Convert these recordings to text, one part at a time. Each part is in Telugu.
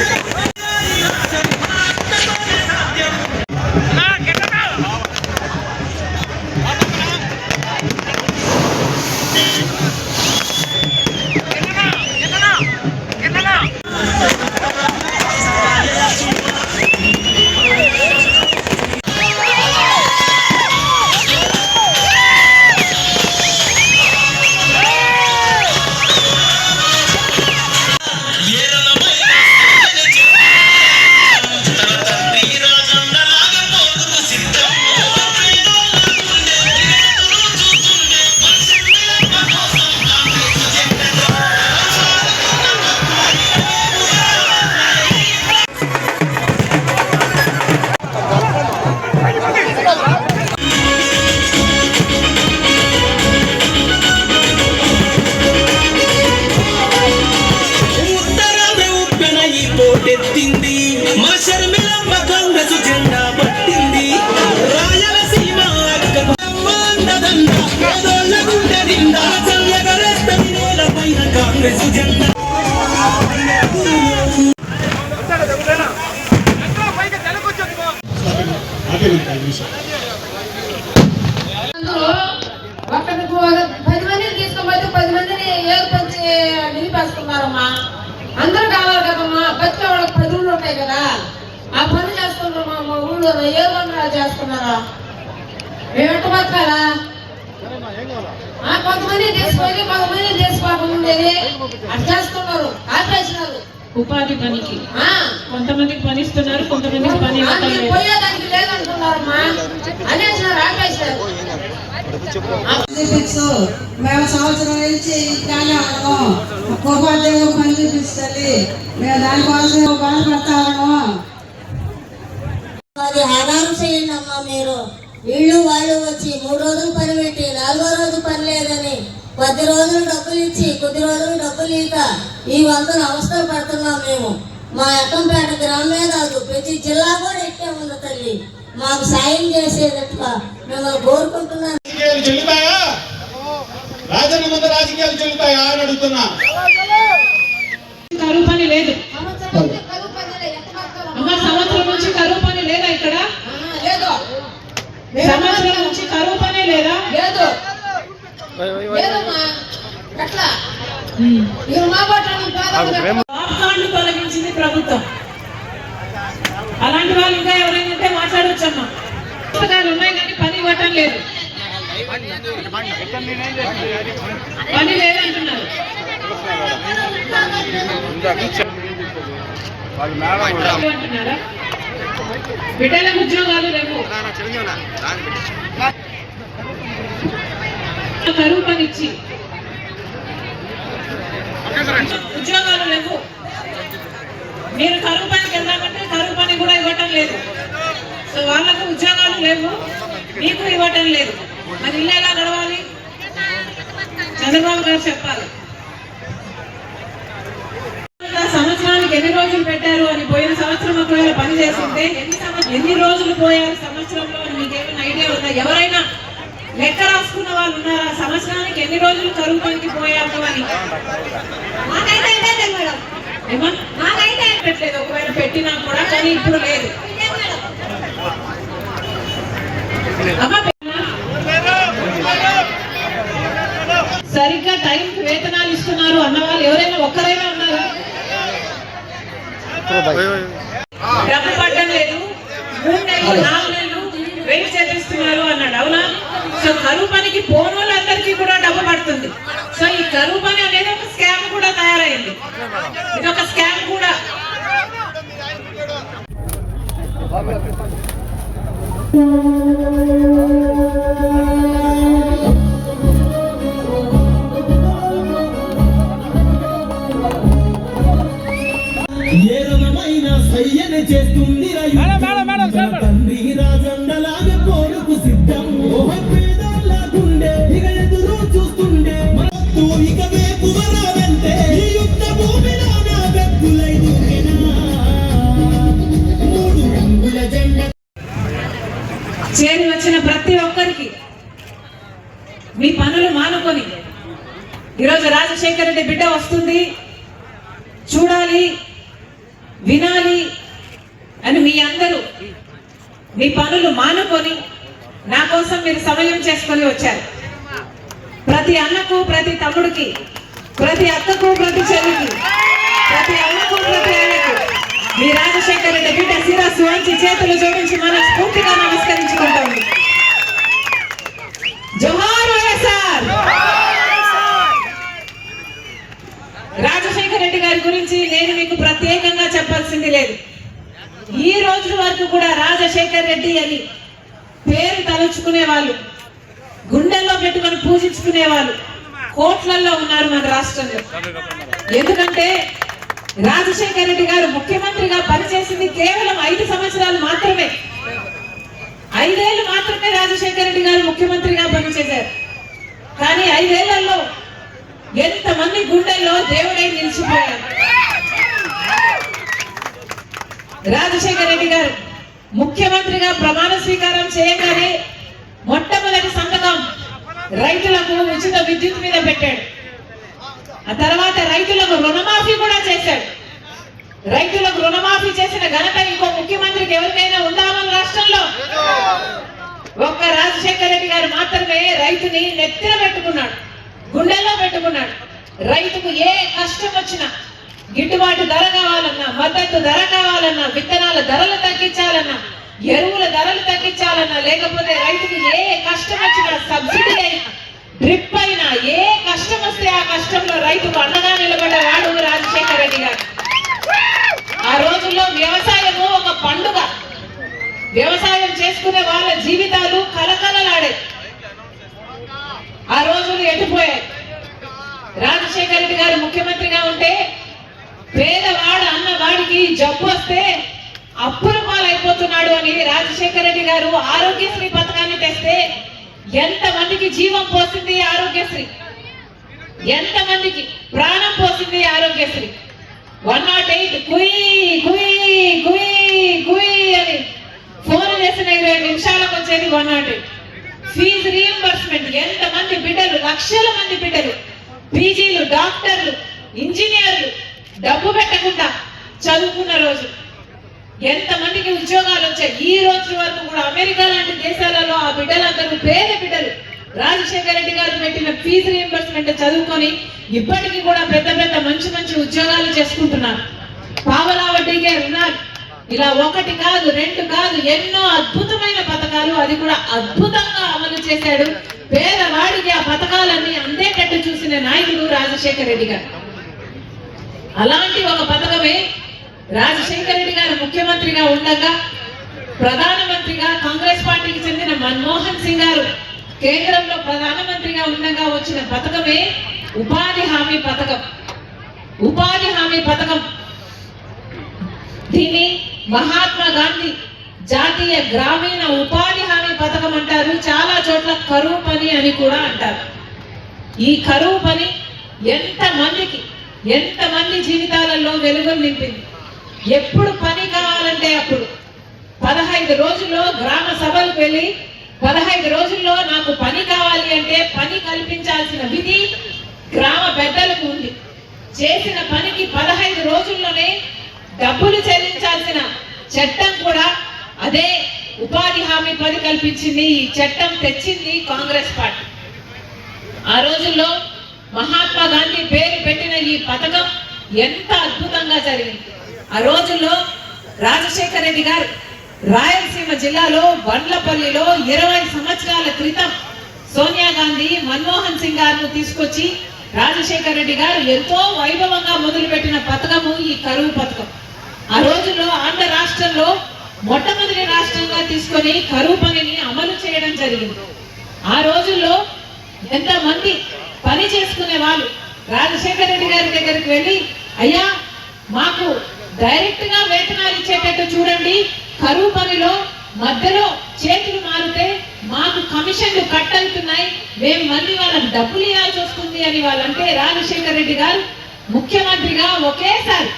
Yeah. ఆ పని చేస్తున్నారు మా ఊళ్ళో ఏ పనులు చేస్తున్నారా మేమంట బతకాలా కొంతమంది తీసుకొని కొంతమంది తీసుకోకుండా ఉండేది అది చేస్తున్నారు ఆపేసినారు. ఉపాధి పనికి. కొంతమంది పనిస్తున్నారు కొంతమంది పని పోయేదానికి లేదంటున్నారమ్మా అనేసినారు ఆపేసినారు. మేము సంవత్సరం నుంచి ఇట్లానే ఉన్నాం ఉపాధ్యాయులు పని చూపిస్తుంది మేము దానికోసం బాధపడతా ఉన్నాం. అది ఆధారం చేయండమ్మా మీరు. వీళ్ళు వాళ్ళు వచ్చి మూడు రోజులు పని పెట్టి నాలుగో రోజు పని లేదని పది రోజులు డబ్బులు ఇచ్చి కొద్ది రోజులు డబ్బులు ఇక ఈ వంతులు అవసరం పడుతున్నాం మేము. మా అక్కంపేట గ్రామమే కాదు ప్రతి జిల్లా కూడా ఎక్కే ఉంది తల్లి. మాకు సాయం చేసేదట్ల మిమ్మల్ని కోరుకుంటున్నాను రాజకీయాలు చెల్లుతాయా అని అడుగుతున్నా. తొలగించింది ప్రభుత్వం. అలాంటి వాళ్ళు ఇంకా ఎవరైనా ఉంటే మాట్లాడవచ్చమ్మా పుస్తకాలు ఉన్నాయి కానీ పని ఇవ్వటం లేదు. పని లేదంటున్నారు. అంటున్నారా? బిడ్డలకు ఉద్యోగాలు లేవు. కరువు ఉద్యోగాలు లేవు. మీరు కరువు పనికి వెళ్దామంటే కరువు పని కూడా ఇవ్వటం లేదు. సో వాళ్ళకు ఉద్యోగాలు లేవు మీకు ఇవ్వటం లేదు. మరి ఇల్లు ఎలా గడవాలి చంద్రబాబు గారు చెప్పాలి. సంవత్సరానికి ఎన్ని రోజులు పెట్టారు అని పోయిన సంవత్సరం ఒకవేళ పని చేస్తుంటే ఎన్ని ఎన్ని రోజులు పోయారు సంవత్సరంలో అని మీకు ఏమైనా ఐడియా ఉందా? ఎవరైనా లెక్క రాసుకున్న వాళ్ళు ఉన్నారా? సంవత్సరానికి ఎన్ని రోజులు కరువు పనికి పోయారు అని? మాకైతే లేదు మేడం. పెట్టలేదు. ఒకవేళ పెట్టినా కూడా కానీ ఇప్పుడు లేదు? సరిగ్గా టైంకి వేతనాలు ఇస్తున్నారు అన్న వాళ్ళు ఎవరైనా ఒక్కరైనా ఉన్నారు? డబ్బు పడ్డం లేదు. మూడు నెలలు నాలుగు నెలలు వెయిట్ చేపిస్తున్నారు అన్నాడు అవునా సో కరువు పనికి పోను వాళ్ళందరికీ కూడా డబ్బు పడుతుంది. సో ఈ కరువు పని అనేది ఒక స్కామ్ కూడా తయారైంది. ఇది ఒక స్కామ్ కూడా. ఏ సయ్యని చేస్తుంది. రోజుల వరకు కూడా రాజశేఖర్ రెడ్డి అని పేరు తలుచుకునే వాళ్ళు గుండెల్లో పెట్టుకొని పూజించుకునే వాళ్ళు కోట్లల్లో ఉన్నారు మన రాష్ట్రంలో. ఎందుకంటే రాజశేఖర్ రెడ్డి గారు ముఖ్యమంత్రిగా పనిచేసింది కేవలం ఐదు సంవత్సరాలు మాత్రమే. ఐదేళ్ళు మాత్రమే రాజశేఖర్ రెడ్డి గారు ముఖ్యమంత్రిగా పనిచేశారు. కానీ ఐదేళ్ళలో ఎంతమంది గుండెల్లో దేవుడై నిలిచిపోయారు. రాజశేఖర రెడ్డి గారు ముఖ్యమంత్రిగా ప్రమాణ స్వీకారం చేయగానే మొట్టమొదటి సంతకం రైతులకు ఉచిత విద్యుత్ మీద పెట్టాడు. ఆ తర్వాత రైతులకు రుణమాఫీ కూడా చేశాడు. రైతులకు రుణమాఫీ చేసిన ఘనత ఇంకో ముఖ్యమంత్రికి ఎవరికైనా ఉందా మన రాష్ట్రంలో? ఒక్క రాజశేఖర రెడ్డి గారు మాత్రమే రైతుని నెత్తిన పెట్టుకున్నాడు గుండెల్లో పెట్టుకున్నాడు. రైతుకు ఏ కష్టం వచ్చినా గిట్టుబాటు ధర కావాలన్నా మద్దతు ధర కావాలన్నా విత్తనాల ధరలు తగ్గించాలన్నా ఎరువుల ధరలు తగ్గించాలన్నా లేకపోతే రైతుకు ఏ కష్టం వచ్చినా సబ్సిడీ అయినా డ్రిప్ అయినా ఏ కష్టం వస్తే ఆ కష్టంలో రైతుకు అండగా నిలబడ్డవాడు రాజశేఖర రెడ్డి గారు. ఆ రోజుల్లో వ్యవసాయము ఒక పండుగ. వ్యవసాయం చేసుకునే వాళ్ళ జీవితాలు కలకలలాడే ఆ రోజులు ఎటుపోయాయి రాజశేఖర రెడ్డి గారు ముఖ్యమంత్రిగా ఉంటే పేదవాడు అన్నవాడికి జబ్బు వస్తే అప్పుల పాలైపోతున్నాడు అని రాజశేఖర రెడ్డి గారు ఆరోగ్యశ్రీ పథకాన్ని తెస్తే ఎంత మందికి జీవం పోసింది ఆరోగ్యశ్రీ? ఎంతమందికి ప్రాణం పోసింది ఆరోగ్యశ్రీ? వన్ నాట్ ఎయిట్ కుయ్ కుయ్ కుయ్ కుయ్ అని ఫోన్ చేసిన ఇరవై నిమిషాలకు వచ్చేది one nought eight fees reimbursement ఎంతమంది బిడ్డలు లక్షల మంది బిడ్డలు పీజీలు డాక్టర్లు ఇంజనీర్లు డబ్బు పెట్టకుండా చదువుకున్న రోజు. ఎంతమందికి ఉద్యోగాలు వచ్చాయి? ఈ రోజు వరకు కూడా అమెరికా లాంటి దేశాలలో ఆ బిడ్డలందరూ పేద బిడ్డలు. రాజశేఖర రెడ్డి గారు పెట్టిన ఫీజు రీఎంబర్స్మెంట్ చదువుకొని ఇప్పటికీ కూడా పెద్ద పెద్ద మంచి మంచి ఉద్యోగాలు చేసుకుంటున్నారు. పావలా వడ్డీకే రుణాలు. ఇలా ఒకటి కాదు రెండు కాదు ఎన్నో అద్భుతమైన పథకాలు అది కూడా అద్భుతంగా అమలు చేశాడు. పేదవాడికి ఆ పథకాలన్నీ అందేటట్టు చూసిన నాయకుడు రాజశేఖర రెడ్డి గారు. అలాంటి ఒక పథకమే రాజశేఖర రెడ్డి గారు ముఖ్యమంత్రిగా ఉండగా ప్రధానమంత్రిగా కాంగ్రెస్ పార్టీకి చెందిన మన్మోహన్ సింగ్ గారు కేంద్రంలో ప్రధానమంత్రిగా ఉండగా వచ్చిన పథకమే ఉపాధి హామీ పథకం. ఉపాధి హామీ పథకం. దీన్ని మహాత్మా గాంధీ జాతీయ గ్రామీణ ఉపాధి హామీ పథకం అంటారు. చాలా చోట్ల కరువు పని అని కూడా అంటారు. ఈ కరువు పని ఎంత మందికి ఎంతమంది జీవితాలలో వెలుగులు నింపింది? ఎప్పుడు పని కావాలంటే అప్పుడు. పదహైదు రోజుల్లో గ్రామ సభలకు వెళ్ళి పదహైదు రోజుల్లో నాకు పని కావాలి అంటే పని కల్పించాల్సిన విధి గ్రామ పెద్దలకు ఉంది. చేసిన పనికి పదహైదు రోజుల్లోనే డబ్బులు చెల్లించాల్సిన చట్టం కూడా అదే ఉపాధి హామీ పని కల్పించింది ఈ చట్టం తెచ్చింది కాంగ్రెస్ పార్టీ. ఆ రోజుల్లో మహాత్మా గాంధీ పేరు పెట్టిన ఈ పథకం ఎంత అద్భుతంగా జరిగింది. ఆ రోజుల్లో రాజశేఖర రెడ్డి గారు రాయలసీమ జిల్లాలో బండ్లపల్లిలో ఇరవై సంవత్సరాల క్రితం సోనియా గాంధీ మన్మోహన్ సింగ్ గారిని తీసుకొచ్చి రాజశేఖర రెడ్డి గారు ఎంతో వైభవంగా మొదలుపెట్టిన పథకము ఈ కరువు పథకం. ఆ రోజుల్లో ఆంధ్ర రాష్ట్రంలో మొట్టమొదటి రాష్ట్రంగా తీసుకొని కరువు పనిని అమలు చేయడం జరిగింది. ఆ రోజుల్లో ఎంతమంది పని చేసుకునే వాళ్ళు రాజశేఖర రెడ్డి గారి దగ్గరికి వెళ్ళి అయ్యా మాకు డైరెక్ట్గా వేతనాలు ఇచ్చేటట్టు చూడండి. కరువు పనిలో మధ్యలో చేతులు మారితే మాకు కమిషన్లు కట్ అవుతున్నాయి. మేము మళ్ళీ వాళ్ళకి డబ్బులు ఇవ్వాల్సి వస్తుంది అని వాళ్ళంటే రాజశేఖర రెడ్డి గారు ముఖ్యమంత్రిగా ఒకేసారి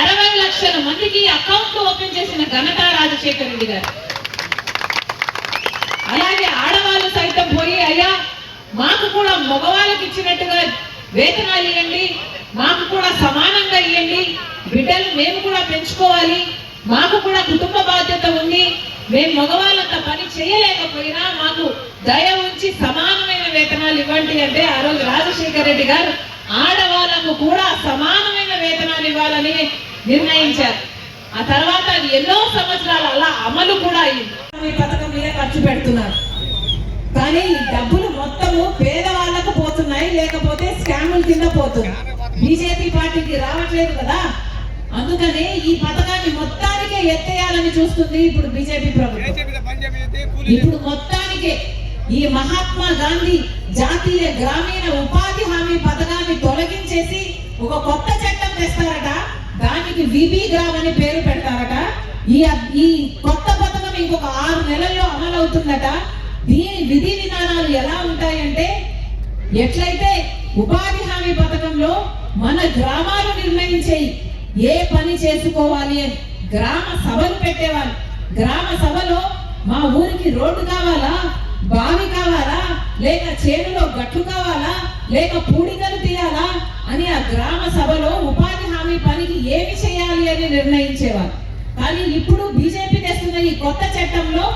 అరవై లక్షల మందికి అకౌంట్ ఓపెన్ చేసిన ఘనత రాజశేఖర రెడ్డి గారు. అలాగే ఆడవాళ్ళు సైతం పోయి అయ్యా మాకు కూడా మగవాళ్ళకి ఇచ్చినట్టుగా వేతనాలు ఇవ్వండి మాకు కూడా సమానంగా ఇవ్వండి బిడ్డలు మేము కూడా పెంచుకోవాలి మాకు కూడా కుటుంబ బాధ్యత ఉంది మేము మగవాళ్ళంత పని చేయలేకపోయినా మాకు దయ ఉంచి సమానమైన వేతనాలు ఇవ్వండి అంటే ఆ రోజు రాజశేఖర రెడ్డి గారు ఆడవాళ్ళకు కూడా సమానమైన వేతనాలు ఇవ్వాలని నిర్ణయించారు. ఆ తర్వాత అది ఎన్నో సంవత్సరాలు అలా అమలు కూడా అయింది. ఈ పథకం మీద ఖర్చు పెడుతున్నారు. కానీ ఈ డబ్బులు మొత్తము పేదవాళ్ళకు పోతున్నాయి లేకపోతే స్కాముల కింద పోతున్నాయి బీజేపీ పార్టీకి రావట్లేదు కదా? అందుకని ఈ పథకాన్ని మొత్తానికే ఎత్తేయాలని చూస్తుంది ఇప్పుడు బీజేపీ ప్రభుత్వం. ఇప్పుడు మొత్తానికే ఈ మహాత్మా గాంధీ జాతీయ గ్రామీణ ఉపాధి హామీ పథకాన్ని తొలగించేసి ఒక కొత్త చట్టం తెస్తారట. దానికి విబి గ్రామ్ అని పేరు పెడతారట. ఈ ఈ కొత్త పథకం ఇంకొక ఆరు నెలల్లో అమలు అవుతుందట దీని విధి విధానాలు ఎలా ఉంటాయంటే ఎట్లయితే ఉపాధి హామీ పథకంలో మన గ్రామాలు నిర్ణయించేయి ఏ పని చేసుకోవాలి అని గ్రామ సభలు పెట్టేవాళ్ళు. గ్రామ సభలో మా ఊరికి రోడ్డు కావాలా బావి కావాలా లేక చేనులో గట్లు కావాలా లేక పూడికలు తీయాలా అని ఆ గ్రామ సభలో ఉపాధి హామీ పనికి ఏమి చేయాలి అని నిర్ణయించేవారు కానీ ఇప్పుడు బీజేపీ తెస్తున్న ఈ కొత్త చట్టంలో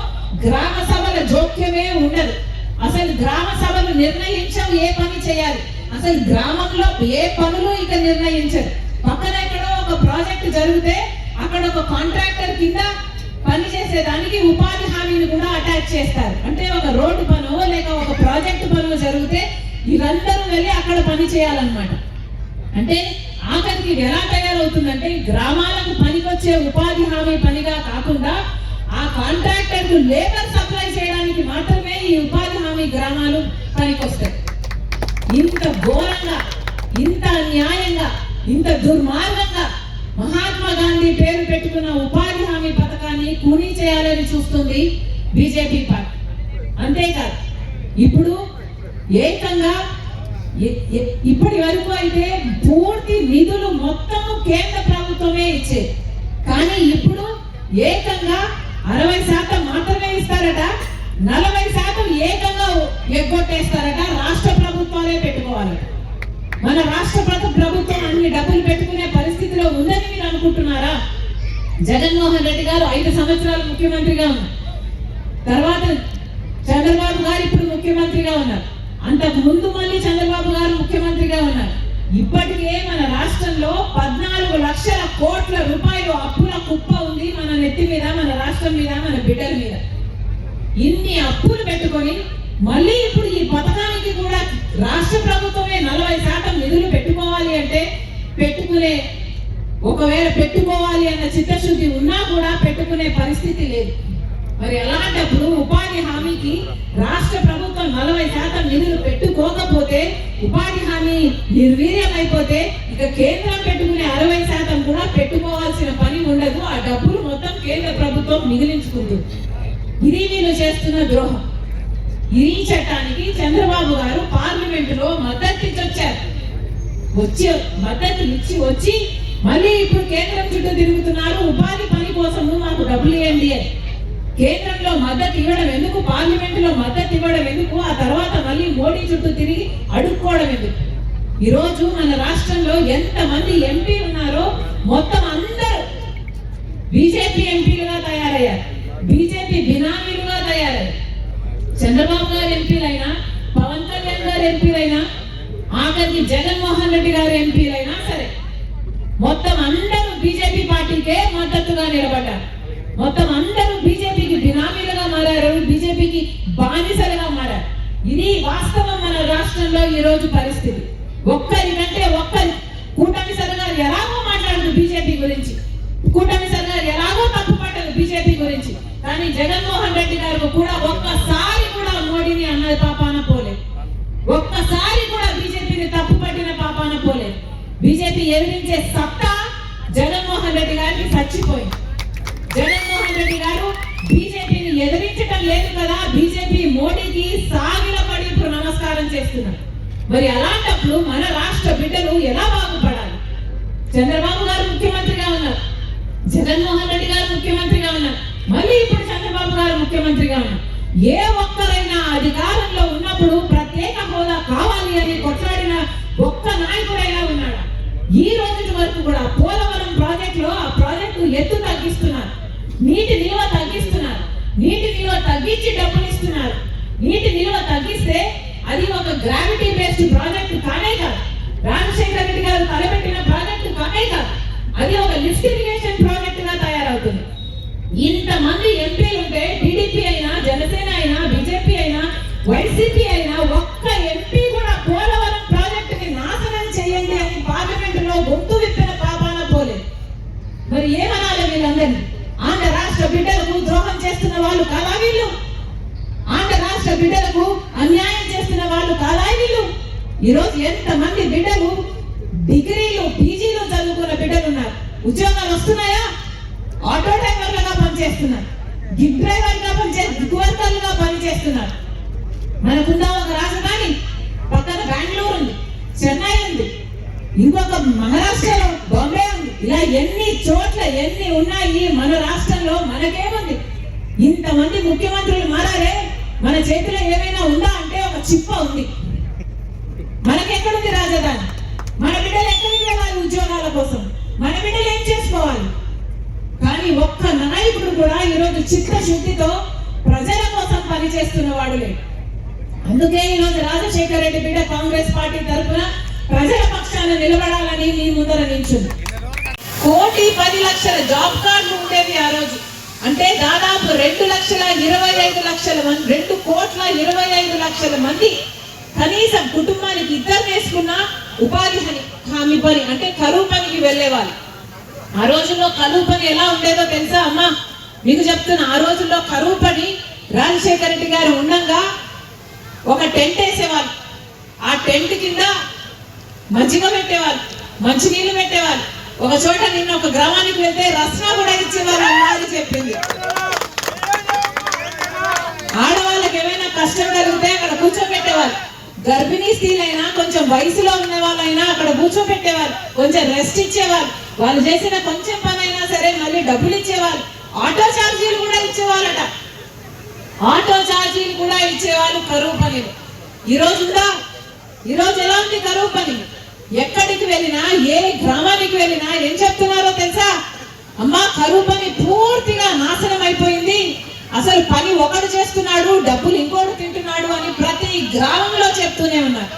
గ్రామ సభల జోక్యమే ఉండదు. అసలు గ్రామ సభలు నిర్ణయించవు ఏ పని చేయాలి? అసలు గ్రామంలో ఏ పనులు ఇక నిర్ణయించరు? పక్కన ఎక్కడో ఒక ప్రాజెక్ట్ జరిగితే అక్కడ ఒక కాంట్రాక్టర్ కింద పని చేసేదానికి ఉపాధి హామీని కూడా అటాచ్ చేస్తారు. అంటే ఒక రోడ్డు పను లేక ఒక ప్రాజెక్ట్ పనో జరిగితే వీరందరూ వెళ్ళి అక్కడ పని చేయాలన్నమాట. అంటే ఆఖరికి ఎలా తయారవుతుందంటే గ్రామాలకు పనికొచ్చే ఉపాధి హామీ పనిగా కాకుండా కాంట్రాక్టర్లు లేబర్ సప్లై చేయడానికి మాత్రమే ఈ ఉపాధి హామీ గ్రామాలు పనికొస్తాయి. ఇంత ఘోరంగా ఇంత అన్యాయంగా ఇంత దుర్మార్గంగా మహాత్మా గాంధీ పేరు పెట్టుకున్న ఉపాధి హామీ పథకాన్ని కూనీ చేయాలని చూస్తుంది బీజేపీ పార్టీ. అంతేకాదు ఇప్పుడు ఏకంగా ఇప్పటి వరకు అయితే పూర్తి నిధులు మొత్తం కేంద్ర ప్రభుత్వమే ఇచ్చేది. కానీ ఇప్పుడు ఏకంగా అరవై శాతం మాత్రమే ఇస్తారట నలభై శాతం ఏకంగా ఎగ్గొట్టేస్తారట రాష్ట్ర ప్రభుత్వాలే పెట్టుకోవాలట. మన రాష్ట్ర ప్రభుత్వం అన్ని డబ్బులు పెట్టుకునే పరిస్థితిలో ఉందని మీరు అనుకుంటున్నారా? జగన్మోహన్ రెడ్డి గారు ఐదు సంవత్సరాలు ముఖ్యమంత్రిగా ఉన్నారు. తర్వాత చంద్రబాబు గారు ఇప్పుడు ముఖ్యమంత్రిగా ఉన్నారు. అంతకు ముందు మళ్ళీ చంద్రబాబు గారు ముఖ్యమంత్రిగా ఉన్నారు. ఇప్పటికే మన రాష్ట్రంలో పద్నాలుగు లక్షల కోట్ల రూపాయలు అప్పుల కుప్ప ఉంది మన నెత్తి మీద మన రాష్ట్రం మీద మన బిడ్డల మీద. ఇన్ని అప్పులు పెట్టుకొని మళ్ళీ ఇప్పుడు ఈ పథకానికి కూడా రాష్ట్ర ప్రభుత్వమే నలభై శాతం నిధులు పెట్టుకోవాలి అంటే పెట్టుకునే ఒకవేళ పెట్టుకోవాలి అన్న చిత్తశుద్ధి ఉన్నా కూడా పెట్టుకునే పరిస్థితి లేదు. మరి అలాంటప్పుడు ఉపాధి హామీకి రాష్ట్ర ప్రభుత్వం నలభై శాతం నిధులు పెట్టుకోకపోతే ఉపాధి హామీ నిర్వీర్యం అయిపోతే ఇక కేంద్రం పెట్టుకునే అరవై శాతం కూడా పెట్టుకోవాల్సిన పని ఉండదు. ఆ డబ్బులు మొత్తం కేంద్ర ప్రభుత్వం మిగిలించుకుంటుంది. ఇది నేను చేస్తున్న ద్రోహం. ఈ చట్టానికి చంద్రబాబు గారు పార్లమెంటులో మద్దతు ఇచ్చి వచ్చారు వచ్చి మద్దతు ఇచ్చి వచ్చి మళ్ళీ ఇప్పుడు కేంద్రం చుట్టూ తిరుగుతున్నారు. ఉపాధి పని కోసము మాకు డబ్బులు ఇవ్వండి అని. కేంద్రంలో మద్దతు ఇవ్వడం ఎందుకు? పార్లమెంటులో మద్దతు ఇవ్వడం ఎందుకు? ఆ తర్వాత మళ్ళీ మోడీ చుట్టూ తిరిగి అడుక్కోవడం ఎందుకు? ఈరోజు మన రాష్ట్రంలో ఎంతమంది ఎంపీ ఉన్నారో మొత్తం అందరూ బీజేపీ ఎంపీలుగా తయారయ్యారు. బీజేపీ బినామీలుగా తయారయ్యారు చంద్రబాబు గారు ఎంపీలైనా పవన్ కళ్యాణ్ గారు ఎంపీలైనా ఆఖరికి జగన్మోహన్ రెడ్డి గారు ఎంపీలైనా సరే మొత్తం అందరూ బీజేపీ పార్టీకే మద్దతుగా నిలబడ్డారు. మొత్తం అందరూ బీజేపీ మారారు. బీజేపీకి బానిసలుగా మారారు. ఇది వాస్తవం మన రాష్ట్రంలో ఈ రోజు పరిస్థితి ఒక్కరికంటే ఒక్కరి కూటమి సర్గారు ఎలాగో మాట్లాడదు బీజేపీ గురించి. కూటమి సర్గారు ఎలాగో తప్పు పట్టదు బీజేపీ గురించి. కానీ జగన్మోహన్ రెడ్డి గారు కూడా ఒక్కసారి కూడా మోడీని అన్నది పాపాన పోలే. ఒక్కసారి కూడా బీజేపీని తప్పు పట్టిన పాపాన పోలేదు బీజేపీ ఎదిరించే సత్తా జగన్మోహన్ రెడ్డి గారికి చచ్చిపోయింది. జగన్మోహన్ రెడ్డి గారు బీజేపీ ఎదిరించడం లేదు కదా బీజేపీ మోడీకి సాగిలపడి ఇప్పుడు నమస్కారం చేస్తున్నారు. మరి అలాంటప్పుడు మన రాష్ట్ర బిడ్డలు ఎలా బాగుపడాలి? చంద్రబాబు గారు ముఖ్యమంత్రిగా ఉన్నారు. జగన్మోహన్ రెడ్డి గారు ముఖ్యమంత్రిగా ఉన్నారు. మళ్ళీ ఇప్పుడు చంద్రబాబు గారు ముఖ్యమంత్రిగా ఉన్నారు. ఏ ఒక్కరైనా అధికారంలో ఉన్నప్పుడు ప్రత్యేక హోదా కావాలి అని కొట్లాడిన ఒక్క నాయకుడైనా ఉన్నాడా? ఈ రోజు వరకు కూడా పోలవరం ప్రాజెక్టులో ఆ ప్రాజెక్టు ఎత్తు తగ్గిస్తున్నారు. నీటి నిల్వ తగ్గిస్తున్నారు. నీటి నిల్వ తగ్గించి డబ్బులు ఇస్తున్నారు. నీటి నిల్వ తగ్గిస్తే అది ఒక గ్రావిటీ బేస్డ్ ప్రాజెక్టు కానే కాదు. రాజశేఖర రెడ్డి గారు తలపెట్టిన ప్రాజెక్టు కానే కాదు. అది ఒక లిఫ్ట్ ఇరిగేషన్ ప్రాజెక్ట్గా తయారవుతుంది. ఇంతమంది ఎంపీలు ఉంటే టీడీపీ అయినా జనసేన అయినా బీజేపీ అయినా వైసీపీ అయినా ఒక్క ఈరోజు ఎంతమంది బిడ్డలు డిగ్రీలు పీజీలు చదువుకున్న బిడ్డలు ఉన్నారు ఉద్యోగాలు వస్తున్నాయా? ఆటో డ్రైవర్లుగా పనిచేస్తున్నారు. గిగ్ డ్రైవర్గా పనిచే గిగ్ వర్కర్లుగా పనిచేస్తున్నారు. మనకుందా ఒక రాజధాని? పక్కన బెంగళూరు ఉంది చెన్నై ఉంది ఇంకొక మహారాష్ట్రలో బాంబే ఉంది. ఇలా ఎన్ని చోట్ల ఎన్ని ఉన్నాయి మన రాష్ట్రంలో మనకేముంది? ఇంతమంది ముఖ్యమంత్రులు మారారే మన చేతిలో ఏమైనా ఉందా అంటే ఒక చిప్ప ఉంది. మనకెక్కడుంది రాజధాని? మన బిడ్డలు ఎక్కడికి వెళ్ళాలి ఉద్యోగాల కోసం? మన బిడ్డలు ఏం చేసుకోవాలి? కానీ ఒక్క నాయకుడు కూడా ఈరోజు చిత్తశుద్ధితో ప్రజల కోసం పనిచేస్తున్న వాడులే. అందుకే ఈరోజు రాజశేఖర రెడ్డి బిడ్డ కాంగ్రెస్ పార్టీ తరఫున ప్రజల పక్షాన నిలబడాలని మీ ముందర నిల్చుంది. కోటి పది లక్షల జాబ్ కార్డులు ఉండేవి ఆ రోజు. అంటే దాదాపు రెండు లక్షల ఇరవై ఐదు లక్షల మంది రెండు కోట్ల ఇరవై ఐదు లక్షల మంది కనీసం కుటుంబానికి ఇద్దరు వేసుకున్న ఉపాధి హామీ హామీ పని అంటే కరువు పనికి వెళ్ళేవాళ్ళు. ఆ రోజుల్లో కరువు పని ఎలా ఉండేదో తెలుసా అమ్మా? మీకు చెప్తున్నా ఆ రోజుల్లో కరువు పని రాజశేఖర రెడ్డి గారు ఉండంగా ఒక టెంట్ వేసేవాళ్ళు. ఆ టెంట్ కింద మజ్జిగ పెట్టేవాళ్ళు మంచినీళ్ళు పెట్టేవాళ్ళు. ఒక చోట నిన్న ఒక గ్రామానికి వెళ్తే రస్నా కూడా ఇచ్చేవారు అమ్మాయి చెప్పింది. ఆడవాళ్ళకి ఏమైనా కష్టం కలిగితే అక్కడ కూర్చోబెట్టేవాళ్ళు. గర్భిణీ స్త్రీలైనా కొంచెం వయసులో ఉన్న వాళ్ళైనా అక్కడ కూర్చోబెట్టేవారు కొంచెం రెస్ట్ ఇచ్చేవారు. వాళ్ళు చేసిన కొంచెం పనైనా సరే మళ్ళీ డబ్బులు ఇచ్చేవారు. ఆటో ఛార్జీలు కూడా ఇచ్చేవాళ్ళట ఆటో ఛార్జీలు కూడా ఇచ్చేవాళ్ళు కరువు పని. ఈరోజు కూడా ఈరోజు ఈ రోజు ఎలా ఉంది కరువు పని? ఎక్కడికి వెళ్ళినా ఏ గ్రామానికి వెళ్ళినా ఏం చెప్తున్నారో తెలుసా? అమ్మా కరువు పని పూర్తిగా నాశనం అయిపోయింది. అసలు పని ఒకడు చేస్తున్నాడు డబ్బులు ఇంకోటి తింటున్నాడు అని ప్రతి గ్రామంలో చెప్తూనే ఉన్నారు.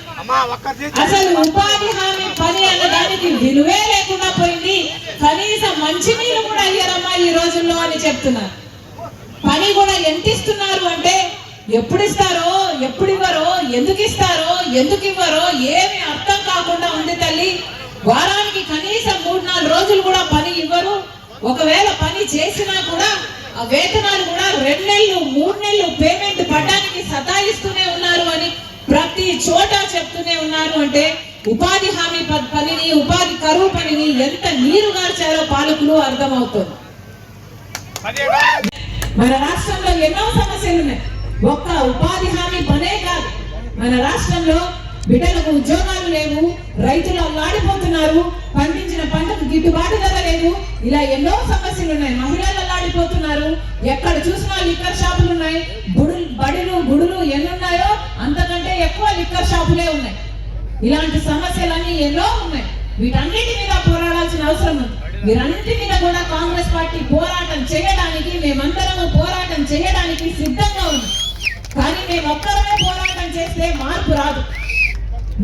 అసలు ఉపాధి హామీ పని అన్న దానికి విలువే లేకుండా పోయింది. కనీసం మంచినీళ్ళు కూడా అయ్యారమ్మా ఈ రోజుల్లో అని చెప్తున్నారు. పని కూడా ఎంత ఇస్తున్నారు అంటే ఎప్పుడు ఇస్తారో ఎప్పుడు ఇవ్వరో ఎందుకు ఇస్తారో ఎందుకు ఇవ్వరో ఏమి అర్థం కాకుండా ఉంది తల్లి. వారానికి కనీసం మూడు నాలుగు రోజులు కూడా పని ఇవ్వరు. ఒకవేళ పని చేసినా కూడా ఆ వేతనాలు కూడా రెండు నెలలు మూడు నెలలు పేమెంట్ పడ్డానికి సతాయిస్తూనే ఉన్నారు అని ప్రతి చోట చెప్తూనే ఉన్నారు అంటే ఉపాధి హామీ ప- పనిని ఉపాధి కరువు పనిని ఎంత నీరు గార్చారో పాలకులు అర్థమవుతుంది. మన రాష్ట్రంలో ఎన్నో సమస్యలు ఉన్నాయి. ఒక్క ఉపాధి హామీ పనే కాదు. మన రాష్ట్రంలో బిడ్డలకు ఉద్యోగాలు లేవు రైతులు అల్లాడిపోతున్నారు పండించిన పంటకు గిట్టుబాటు ధర లేదు. ఇలా ఎన్నో సమస్యలు ఉన్నాయి. మహిళలు అల్లాడిపోతున్నారు. ఎక్కడ చూసినా లిక్కర్ షాపులు ఉన్నాయి. బుడులు బడులు గుడులు ఎన్ని ఉన్నాయో అంతకంటే ఎక్కువ లిక్కర్ షాపులే ఉన్నాయి. ఇలాంటి సమస్యలన్నీ ఎన్నో ఉన్నాయి. వీటన్నిటి మీద పోరాడాల్సిన అవసరం ఉంది. వీరన్నిటి మీద కూడా కాంగ్రెస్ పార్టీ పోరాటం చేయడానికి మేమందరము పోరాటం చేయడానికి సిద్ధంగా ఉన్నాం. కానీ మేమొక్కరమే పోరాటం చేస్తే మార్పు రాదు.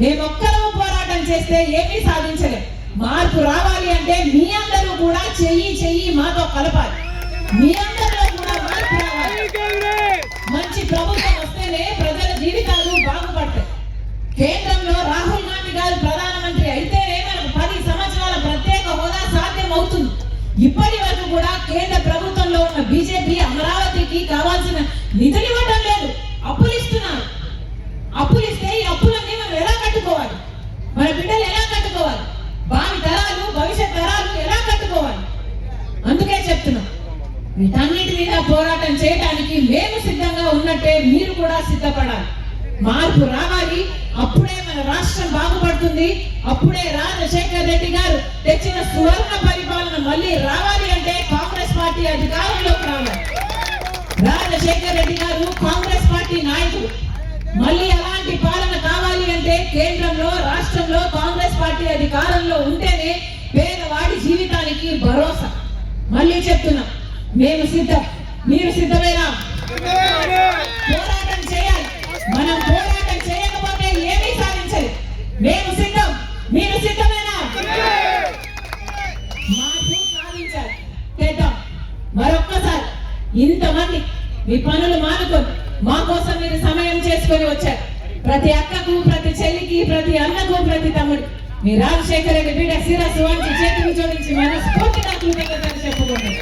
మేమొక్కరము పోరాటం చేస్తే ఏమీ సాధించలేము మార్పు రావాలి అంటే మీ అందరూ కూడా చెయ్యి చెయ్యి మాతో కలపాలి. మీ అందరిలో కూడా మార్పు రావాలి. మంచి ప్రభుత్వం వస్తేనే ప్రజల జీవితాలు బాగుపడతాయి. కేంద్రంలో రాహుల్ గాంధీ గారు ప్రధానమంత్రి అయితేనే మనకు పది సంవత్సరాల ప్రత్యేక హోదా సాధ్యం అవుతుంది ఇప్పటి వరకు కూడా కేంద్ర ప్రభుత్వంలో ఉన్న బీజేపీ అమరావతికి కావాల్సిన నిధులు ఇవ్వడం లేదు. అప్పులు ఇస్తున్నారు. అప్పులు ఇస్తే ఈ అప్పులన్నీ మనం ఎలా కట్టుకోవాలి మన బిడ్డలు ఎలా కట్టుకోవాలి భావి తరాలు భవిష్యత్ తరాలు ఎలా కట్టుకోవాలి అందుకే చెప్తున్నాం. వీటన్నిటి మీద పోరాటం చేయడానికి మేము సిద్ధంగా ఉన్నట్టే మీరు కూడా సిద్ధపడాలి. మార్పు రావాలి. అప్పుడే మన రాష్ట్రం బాగుపడుతుంది. అప్పుడే రాజశేఖర్ రెడ్డి గారు తెచ్చిన సువర్ణ పరిపాలన మళ్ళీ రావాలి అంటే కాంగ్రెస్ పార్టీ అధికారంలోకి రావాలి. రాజశేఖర్ రెడ్డి గారు కాంగ్రెస్ పార్టీ నాయకుడు. మళ్ళీ అలాంటి పాలన కావాలి అంటే కేంద్రంలో రాష్ట్రంలో కాంగ్రెస్ పార్టీ అధికారంలో ఉంటేనే పేదవాడి జీవితానికి భరోసా. మళ్ళీ చెప్తున్నా మేము సిద్ధం మీరు సిద్ధమేనా? పోరాటం చేయాలి. మనం పోరాటం చేయకపోతే ఏమీ సాధించాలి మేము సిద్ధం మీరు సిద్ధమేనా? మాకు సాధించాలి. చేద్దాం మరొక్కసారి ఇంతమంది మీ పనులు మానుకొని మా కోసం మీరు సమయం చేసుకొని వచ్చారు. ప్రతి అక్కకు ప్రతి చెల్లికి ప్రతి అన్నకు ప్రతి తమ్ముడు మీ రాజశేఖర్ రెడ్డి బిడ్డ సిరా శివాజీ చేతిని జోడించి మనస్ఫూర్తిగా కృతజ్ఞతలు చెప్పుకున్నాం